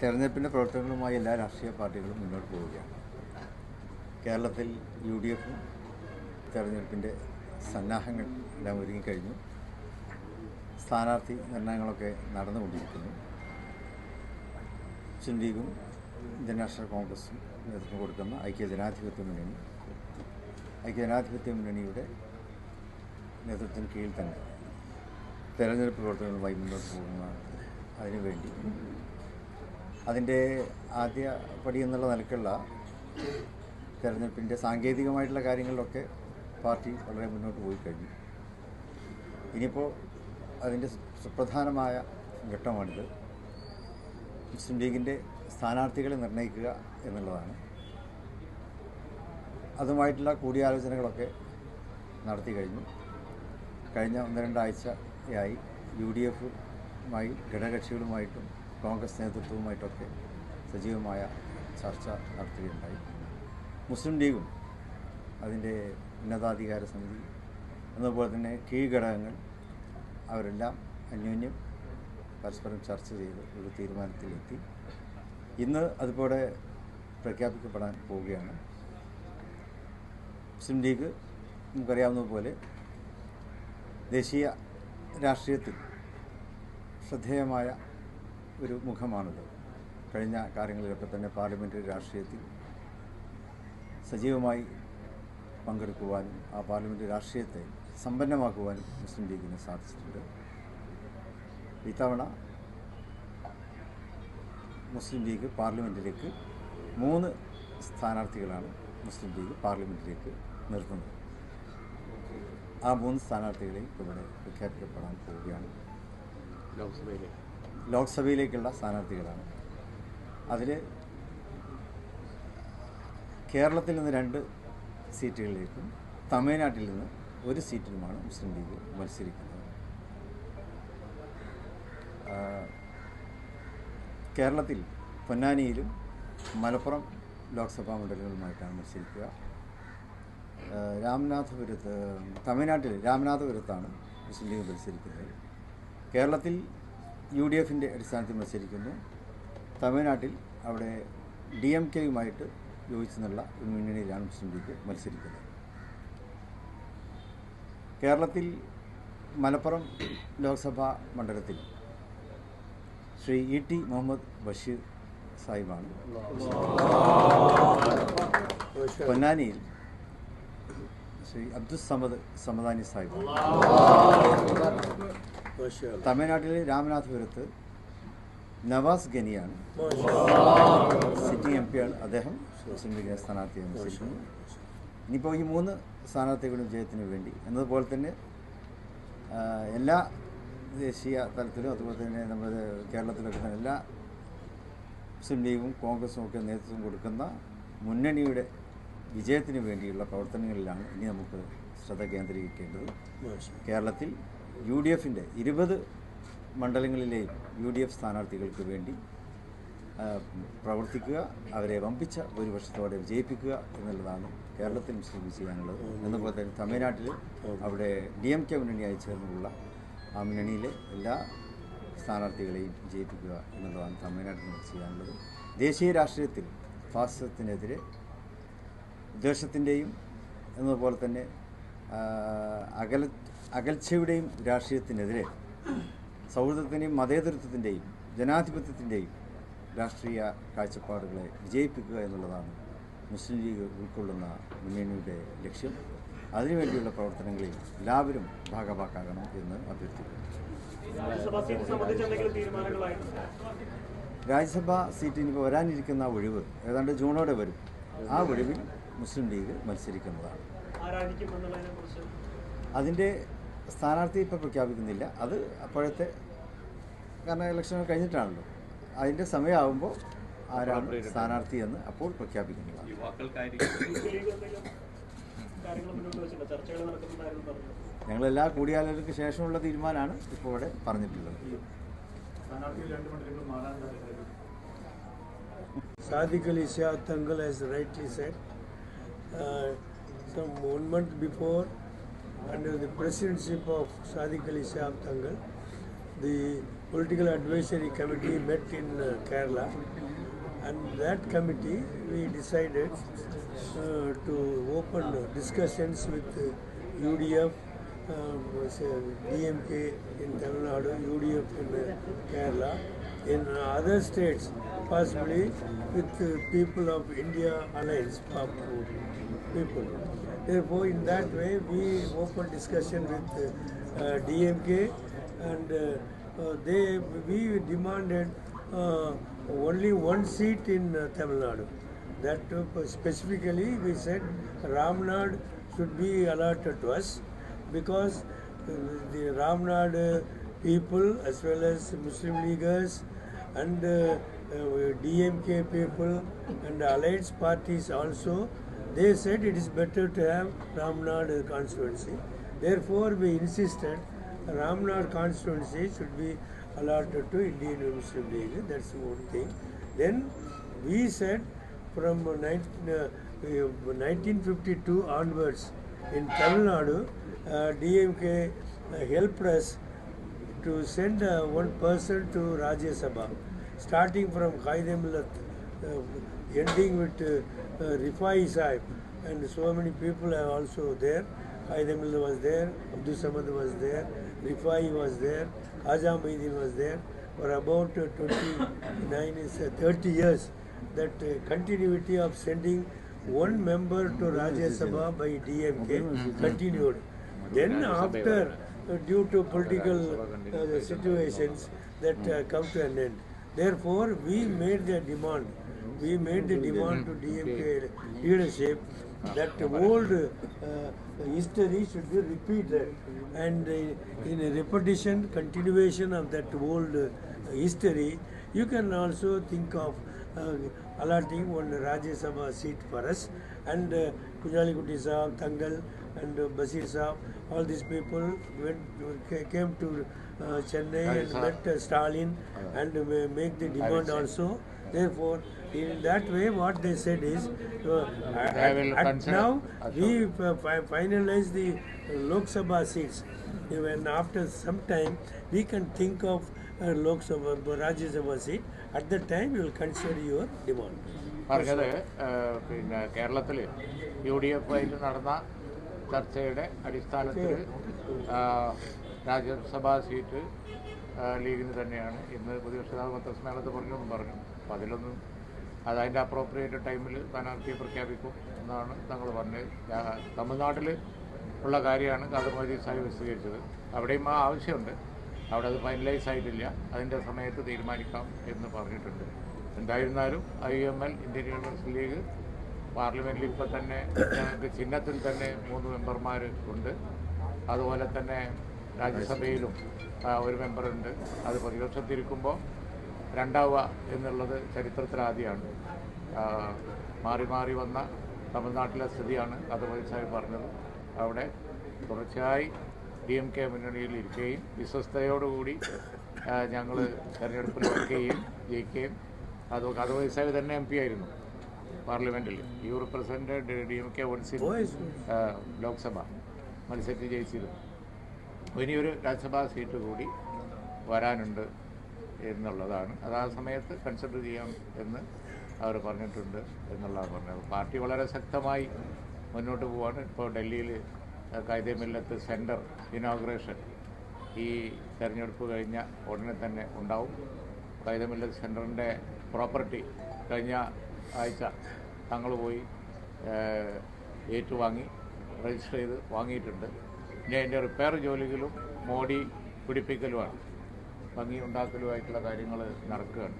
തെരഞ്ഞെടുപ്പിന്റെ പ്രവർത്തനങ്ങളുമായി എല്ലാ രാഷ്ട്രീയ പാർട്ടികളും മുന്നോട്ട് പോവുകയാണ്. കേരളത്തിൽ യു ഡി എഫും തെരഞ്ഞെടുപ്പിന്റെ സന്നാഹങ്ങൾ എല്ലാം ഒരുങ്ങിക്കഴിഞ്ഞു സ്ഥാനാർത്ഥി നിർണയങ്ങളൊക്കെ നടന്നുകൊണ്ടിരിക്കുന്നു. മുസ്ലിം ലീഗും ഇന്ത്യൻ നാഷണൽ കോൺഗ്രസും നേതൃത്വം കൊടുക്കുന്ന ഐക്യ ജനാധിപത്യ മുന്നണി ഐക്യ ജനാധിപത്യ മുന്നണിയുടെ നേതൃത്വത്തിന് കീഴിൽ തന്നെ തെരഞ്ഞെടുപ്പ് പ്രവർത്തനങ്ങളുമായി മുന്നോട്ട് പോകുന്ന അതിനുവേണ്ടി അതിന്റെ ആദ്യ പടി എന്നുള്ള നിലക്കുള്ള തെരഞ്ഞെടുപ്പിന്റെ സാങ്കേതികമായിട്ടുള്ള കാര്യങ്ങളിലൊക്കെ പാർട്ടി വളരെ മുന്നോട്ട് പോയി കഴിഞ്ഞു. ഇനിയിപ്പോൾ അതിന്റെ സുപ്രധാനമായ ഘട്ടമാണിത്. മുസ്ലിം ലീഗിന്റെ സ്ഥാനാർത്ഥികളെ നിർണയിക്കുക എന്നുള്ളതാണ്. അതുമായിട്ടുള്ള കൂടിയാലോചനകളൊക്കെ നടത്തി കഴിഞ്ഞു. കഴിഞ്ഞ ഒന്ന് രണ്ടാഴ്ചയായി യു ഡി എഫുമായി ഘടകകക്ഷികളുമായിട്ടും കോൺഗ്രസ് നേതൃത്വവുമായിട്ടൊക്കെ സജീവമായ ചർച്ച നടത്തുകയുണ്ടായി. മുസ്ലിം ലീഗും അതിന്റെ ഉന്നതാധികാര സമിതി അതുപോലെ തന്നെ കീഴ്ഘടകങ്ങൾ അവരെല്ലാം അന്യോന്യം പരസ്പരം ചർച്ച ചെയ്ത് ഒരു തീരുമാനത്തിലെത്തി. ഇന്ന് അതുപോലെ പ്രഖ്യാപിക്കപ്പെടാൻ പോവുകയാണ്. മുസ്ലിം ലീഗ് നമുക്കറിയാവുന്നതുപോലെ ദേശീയ രാഷ്ട്രീയത്തിൽ ശ്രദ്ധേയമായ ഒരു മുഖമാണിത് കഴിഞ്ഞ കാര്യങ്ങളിലൊക്കെ തന്നെ പാർലമെന്ററി രാഷ്ട്രീയത്തിൽ സജീവമായി പങ്കെടുക്കുവാനും ആ പാർലമെന്ററി രാഷ്ട്രീയത്തെ സമ്പന്നമാക്കുവാനും മുസ്ലിം ലീഗിന് സാധിച്ചിട്ടുണ്ട്. ഇത്തവണ മുസ്ലിം ലീഗ് പാർലമെന്റിലേക്ക് മൂന്ന് സ്ഥാനാർത്ഥികളാണ് മുസ്ലിം ലീഗ് പാർലമെന്റിലേക്ക് നിർത്തുന്നത്. ആ മൂന്ന് സ്ഥാനാർത്ഥികളെയും ഇവിടെ പ്രഖ്യാപിക്കപ്പെടാൻ പോവുകയാണ്. ലോക്സഭയിലേക്ക്. ലോക്സഭയിലേക്കുള്ള സ്ഥാനാർത്ഥികളാണ്. അതിൽ കേരളത്തിൽ നിന്ന് രണ്ട് സീറ്റുകളിലേക്കും തമിഴ്നാട്ടിൽ നിന്ന് ഒരു സീറ്റിലുമാണ് മുസ്ലിം ലീഗ് മത്സരിക്കുന്നത്. കേരളത്തിൽ പൊന്നാനിയിലും മലപ്പുറം ലോക്സഭാ മണ്ഡലങ്ങളുമായിട്ടാണ് മത്സരിക്കുക. രാമനാഥപുരത്ത് തമിഴ്നാട്ടിൽ രാമനാഥപുരത്താണ് മുസ്ലിം ലീഗ് മത്സരിക്കുന്നത്. കേരളത്തിൽ യു ഡി എഫിന്റെ അടിസ്ഥാനത്തിൽ മത്സരിക്കുന്നു. തമിഴ്നാട്ടിൽ അവിടെ ഡി എം കെയുമായിട്ട് യോജിച്ചെന്നുള്ള ഒരു മുന്നണിയിലാണ് മുസ്ലിം ലീഗ് മത്സരിക്കുന്നത്. കേരളത്തിൽ മലപ്പുറം ലോക്സഭാ മണ്ഡലത്തിൽ ശ്രീ ഇ ടി മുഹമ്മദ് ബഷീർ സാഹിബാണ്. പൊന്നാനിയിൽ ശ്രീ അബ്ദുസമദ് സമദാനി സാഹിബാണ്. തമിഴ്നാട്ടിലെ രാമനാഥപുരത്ത് നവാസ് ഗനിയാണ്. സിറ്റിംഗ് എം പിയാണ് അദ്ദേഹം. മുസ്ലിം ലീഗിനെ സ്ഥാനാർത്ഥിയാണ് ഇനിയിപ്പോൾ ഈ മൂന്ന് സ്ഥാനാർത്ഥികളുടെ വിജയത്തിന് വേണ്ടി എന്നതുപോലെ തന്നെ എല്ലാ ദേശീയ തലത്തിലും അതുപോലെ തന്നെ നമ്മുടെ കേരളത്തിലൊക്കെ തന്നെ എല്ലാ മുസ്ലിം ലീഗും കോൺഗ്രസും ഒക്കെ നേതൃത്വം കൊടുക്കുന്ന മുന്നണിയുടെ വിജയത്തിന് വേണ്ടിയുള്ള പ്രവർത്തനങ്ങളിലാണ് ഇനി നമുക്ക് ശ്രദ്ധ കേന്ദ്രീകരിക്കേണ്ടത്. കേരളത്തിൽ യു ഡി എഫിന്റെ ഇരുപത് മണ്ഡലങ്ങളിലെയും യു ഡി എഫ് സ്ഥാനാർത്ഥികൾക്ക് വേണ്ടി പ്രവർത്തിക്കുക അവരെ വമ്പിച്ച വർഷത്തോടെ വിജയിപ്പിക്കുക എന്നുള്ളതാണ് കേരളത്തിൽ മുസ്ലിം ചെയ്യാനുള്ളത് എന്നപോലെ തന്നെ തമിഴ്നാട്ടിൽ അവിടെ ഡി എം കെ മുന്നണിയായി ചേർന്നുള്ള ആ മുന്നണിയിലെ എല്ലാ സ്ഥാനാർത്ഥികളെയും വിജയിപ്പിക്കുക എന്നുള്ളതാണ് തമിഴ്നാട്ടിൽ നിന്ന് ചെയ്യാനുള്ളത് ദേശീയ രാഷ്ട്രീയത്തിൽ ഫാസിസത്തിനെതിരെ ദ്വേഷത്തിന്റെയും എന്നതുപോലെ തന്നെ അകല അകൽച്ചയുടെയും രാഷ്ട്രീയത്തിനെതിരെ സൗഹൃദത്തിന്റെയും മതേതരത്വത്തിന്റെയും ജനാധിപത്യത്തിന്റെയും രാഷ്ട്രീയ കാഴ്ചപ്പാടുകളെ വിജയിപ്പിക്കുക എന്നുള്ളതാണ് മുസ്ലിം ലീഗ് ഉൾക്കൊള്ളുന്ന മുന്നണിയുടെ ലക്ഷ്യം. അതിനുവേണ്ടിയുള്ള പ്രവർത്തനങ്ങളിൽ എല്ലാവരും ഭാഗഭാക്കാകണം എന്ന് അഭ്യർത്ഥിക്കുന്നു. രാജ്യസഭാ സീറ്റിന് ഇപ്പോൾ വരാനിരിക്കുന്ന ഒഴിവ് ഏതാണ്ട് ജൂണോടെ വരും. ആ ഒഴിവിൽ മുസ്ലിം ലീഗ് മത്സരിക്കുന്നതാണ്. അതിന്റെ സ്ഥാനാർത്ഥി ഇപ്പോൾ പ്രഖ്യാപിക്കുന്നില്ല. അത് അപ്പോഴത്തെ കാരണം ഇലക്ഷൻ കഴിഞ്ഞിട്ടാണല്ലോ. അതിന്റെ സമയമാകുമ്പോൾ ആരാണ് സ്ഥാനാർത്ഥി എന്ന് അപ്പോൾ പ്രഖ്യാപിക്കുന്നതാണ് മുസ്ലിം ലീഗ് എന്തെങ്കിലും കാര്യങ്ങൾ മുന്നോട്ട് വെച്ചിട്ടുണ്ട് ചർച്ചകൾ നടക്കുന്നുണ്ടായിരുന്നു പറഞ്ഞു ഞങ്ങളെല്ലാ കൂടിയാലോചനക്ക് ശേഷമുള്ള തീരുമാനമാണ് ഇപ്പോൾ ഇവിടെ പറഞ്ഞിട്ടുള്ളത്. Sadiq Ali Shah Tangal has rightly said, uh, some one month before, under the presidency of Sadiq Ali Shah Tangal, the political advisory committee met in uh, Kerala, and that committee we decided uh, to open discussions with uh, UDF, say, DMK in Tamil Nadu, UDF in uh, Kerala, in other states, possibly with uh, people of India Alliance pop- people. Therefore, in that way, we open discussion with uh, DMK, and uh, uh, they we demanded uh, only one seat in uh, Tamil Nadu. That uh, specifically we said Ramnad should be allotted to us because the Ramnad people as well as Muslim Leaguers and DMK people and alliance parties also, they said it is better to have Ramnad constituency. Therefore, we insisted Ramnad constituency should be allotted to Indian Muslim League. That's one thing. Then we said from uh, 19, uh, uh, 1952 onwards in Tamil Nadu, uh, DMK uh, helped us to send uh, one person to Rajya Sabha, starting from Qaid Millat, uh, ending with uh, uh, Rifai Sahib, and so many people are also there. Qaid was there, Abdul Samad was there, Rifai was there, Azam Maidin was there. For about uh, 29 uh, 30 years, that uh, continuity of sending one member to Rajya Sabha by DMK continued. Then after, due to political uh, situations, that uh, come to an end. Therefore, we made the demand. We made the demand to DMK leadership that old uh, history should be repeated, and uh, in a repetition, continuation of that old uh, history, you can also think of uh, allotting one Rajya Sabha seat for us. And uh, Kujali Kuti Saab, Tangal, and uh, Basir Saab, all these people went ca- came to uh, Chennai and met uh, Stalin and uh, make the demand also. Therefore, in that way, what they said is, uh, at, will at consider- now we uh, fi- finalize the uh, Lok Sabha seats. Even after some time, we can think of uh, Lok Sabha, Rajya Sabha seat. At that time, we will consider your demand. പറഞ്ഞത് ഏഹ്, പിന്നെ കേരളത്തിൽ U D F ആയിട്ട് നടന്ന ചർച്ചയുടെ അടിസ്ഥാനത്തിൽ രാജ്യസഭാ seat ലീഗിന് തന്നെയാണ്. ഇന്ന് പ്രതിപക്ഷ നേതാവ് പത്രസമ്മേളനത്തിൽ പറഞ്ഞൊന്നും പറഞ്ഞു. അപ്പം അതിലൊന്നും അത് അതിന്റെ അപ്രോപ്രിയേറ്റ് ടൈമിൽ സ്ഥാനാർത്ഥിയെ പ്രഖ്യാപിക്കും എന്നാണ് തങ്ങൾ പറഞ്ഞത്. തമിഴ്നാട്ടിൽ ഉള്ള കാര്യമാണ് കാതമോദി സാഹിബ് വിശദീകരിച്ചത്. അവിടെയും ആ ആവശ്യമുണ്ട്. അവിടെ അത് ഫൈനലൈസ് ആയിട്ടില്ല. അതിന്റെ സമയത്ത് തീരുമാനിക്കാം എന്ന് പറഞ്ഞിട്ടുണ്ട്. എന്തായിരുന്നാലും I M L Indian University League പാർലമെന്റിൽ ഇപ്പോൾ തന്നെ ഞങ്ങൾക്ക് ചിഹ്നത്തിൽ തന്നെ മൂന്ന് മെമ്പർമാർ ഉണ്ട്. അതുപോലെ തന്നെ രാജ്യസഭയിലും ഒരു മെമ്പറുണ്ട്. അത് പ്രതിപക്ഷത്തിരിക്കുമ്പോൾ രണ്ടാവുക എന്നുള്ളത് ചരിത്രത്തിലാദ്യമാണ് മാറി മാറി വന്ന തമിഴ്നാട്ടിലെ സ്ഥിതിയാണ് അത് സാഹിബ് പറഞ്ഞത്. അവിടെ തുടർച്ചയായി ഡി എം കെ മുന്നണിയിൽ ഇരിക്കുകയും വിശ്വസ്തയോടുകൂടി ഞങ്ങൾ തെരഞ്ഞെടുപ്പിൽ വയ്ക്കുകയും ജയിക്കുകയും. അത് അത് സാഹിബ് തന്നെ എം പി ആയിരുന്നു. പാർലമെന്റിൽ you represented D M K once in Lok Sabha മത്സരിച്ച് ജയിച്ചിരുന്നു. ഇനിയൊരു രാജ്യസഭാ സീറ്റ് കൂടി വരാനുണ്ട് എന്നുള്ളതാണ്. അത് ആ സമയത്ത് കൺസിഡർ ചെയ്യാം എന്ന് അവർ പറഞ്ഞിട്ടുണ്ട് എന്നുള്ളതാണ് പറഞ്ഞത്. പാർട്ടി വളരെ ശക്തമായി മുന്നോട്ട് പോവാണ്. ഇപ്പോൾ ഡൽഹിയിൽ കായികമില്ലത്ത് സെന്റർ ഇനോഗ്രേഷൻ ഈ തെരഞ്ഞെടുപ്പ് കഴിഞ്ഞ ഉടനെ തന്നെ ഉണ്ടാവും. കൈതമില്ലത്ത് സെന്ററിന്റെ പ്രോപ്പർട്ടി കഴിഞ്ഞ ആഴ്ച തങ്ങൾ പോയി ഏറ്റുവാങ്ങി രജിസ്റ്റർ ചെയ്ത് വാങ്ങിയിട്ടുണ്ട്. ഇനി അതിന്റെ റിപ്പയർ ജോലികളും മോഡി പിടിപ്പിക്കലുമാണ്. ഭംഗി ഉണ്ടാക്കലുമായിട്ടുള്ള കാര്യങ്ങൾ നടക്കുകയാണ്.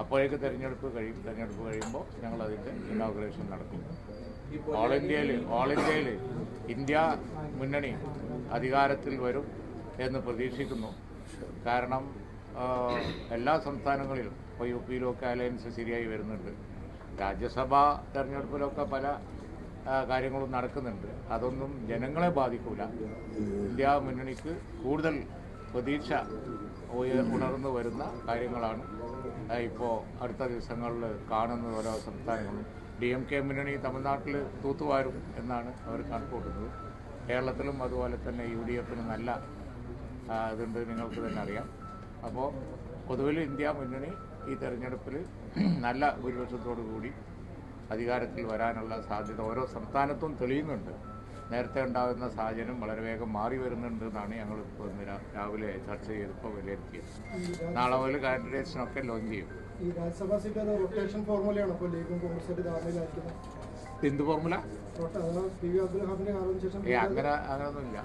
അപ്പോഴേക്ക് തിരഞ്ഞെടുപ്പ് കഴിയും. തിരഞ്ഞെടുപ്പ് കഴിയുമ്പോൾ ഞങ്ങൾ അതിന്റെ ഇനോഗ്രേഷൻ നടക്കും. ഓൾ ഇന്ത്യയിൽ ഓൾ ഇന്ത്യയിൽ ഇന്ത്യ മുന്നണി അധികാരത്തിൽ വരും എന്ന് പ്രതീക്ഷിക്കുന്നു. കാരണം എല്ലാ സംസ്ഥാനങ്ങളിലും ഇപ്പോൾ യു പിയിലൊക്കെ അലയൻസ് ശരിയായി വരുന്നുണ്ട്. രാജ്യസഭാ തെരഞ്ഞെടുപ്പിലൊക്കെ പല കാര്യങ്ങളും നടക്കുന്നുണ്ട്. അതൊന്നും ജനങ്ങളെ ബാധിക്കൂല. ഇന്ത്യ മുന്നണിക്ക് കൂടുതൽ പ്രതീക്ഷ ഉണർന്നു വരുന്ന കാര്യങ്ങളാണ് ഇപ്പോൾ അടുത്ത ദിവസങ്ങളിൽ കാണുന്ന ഓരോ സംസ്ഥാനങ്ങളും. ഡി എം കെ മുന്നണി തമിഴ്നാട്ടിൽ തൂത്തുവാരും എന്നാണ് അവർ കണക്കൂട്ടുന്നത്. കേരളത്തിലും അതുപോലെ തന്നെ യു ഡി എഫിന് നല്ല ഇതുണ്ട്. നിങ്ങൾക്ക് തന്നെ അറിയാം. അപ്പോൾ പൊതുവിൽ ഇന്ത്യ മുന്നണി ഈ തെരഞ്ഞെടുപ്പിൽ നല്ല ഭൂരിപക്ഷത്തോടു കൂടി അധികാരത്തിൽ വരാനുള്ള സാധ്യത ഓരോ സംസ്ഥാനത്തും തെളിയുന്നുണ്ട്. നേരത്തെ ഉണ്ടാകുന്ന സാഹചര്യം വളരെ വേഗം മാറി വരുന്നുണ്ട് എന്നാണ് ഞങ്ങൾ ഇപ്പോൾ ഇന്ന് രാവിലെ ചർച്ച ചെയ്തപ്പോൾ വിലയിരുത്തിയത്. നാളെ മുതൽ കാൻഡിഡേറ്റ്സിനൊക്കെ ലോഞ്ച് ചെയ്യും. എന്ത് ഫോർമുല അങ്ങനെ അങ്ങനെയൊന്നുമില്ല